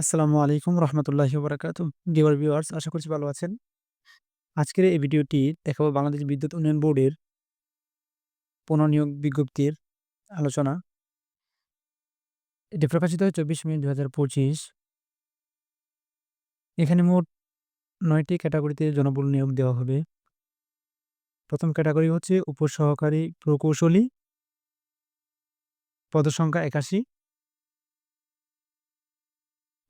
আসসালামু আলাইকুম রহমতুল্লাহি বারাকাতু ডিয়ার ভিউয়ার্স আশা করছি ভালো আছেন। আজকের এই ভিডিওটি দেখাবো বাংলাদেশ বিদ্যুৎ উন্নয়ন বোর্ডের পুনর্নিয়োগ বিজ্ঞপ্তির আলোচনা। এটি প্রকাশিত হয় চব্বিশ মে দু হাজার পঁচিশ। এখানে মোট নয়টি ক্যাটাগরিতে জনবল নিয়োগ দেওয়া হবে। প্রথম ক্যাটাগরি হচ্ছে উপসহকারী প্রকৌশলী। পদসংখ্যা একাশি।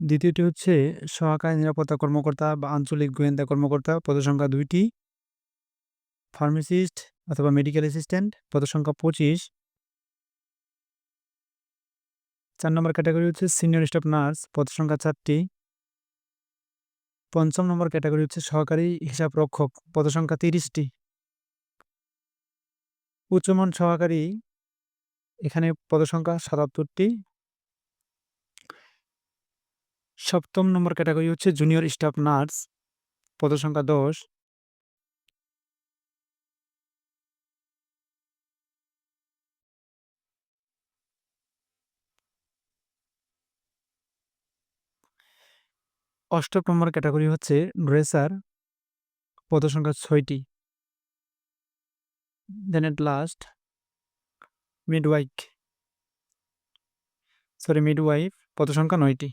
দ্বিতীয়টি হচ্ছে সহকারী নিরাপত্তা কর্মকর্তা বা আঞ্চলিক গোয়েন্দা কর্মকর্তা পদসংখ্যা দুইটি। ফার্মাসিস্ট অথবা মেডিকেল অ্যাসিস্ট্যান্ট পদসংখ্যা পঁচিশ। চার নম্বর ক্যাটাগরি হচ্ছে সিনিয়র স্টাফ নার্স পদসংখ্যা চারটি। পঞ্চম নম্বর ক্যাটাগরি হচ্ছে সহকারী হিসাব রক্ষক পদসংখ্যা তিরিশটি। উচ্চমান সহকারী এখানে পদসংখ্যা সাতাত্তরটি। সপ্তম নম্বর ক্যাটাগরি হচ্ছে জুনিয়র স্টাফ নার্স পদসংখ্যা দশ। অষ্টম নম্বর ক্যাটাগরি হচ্ছে ড্রেসার পদসংখ্যা ছয়টি। Then at last midwike sorry midwife পদসংখ্যা নয়টি।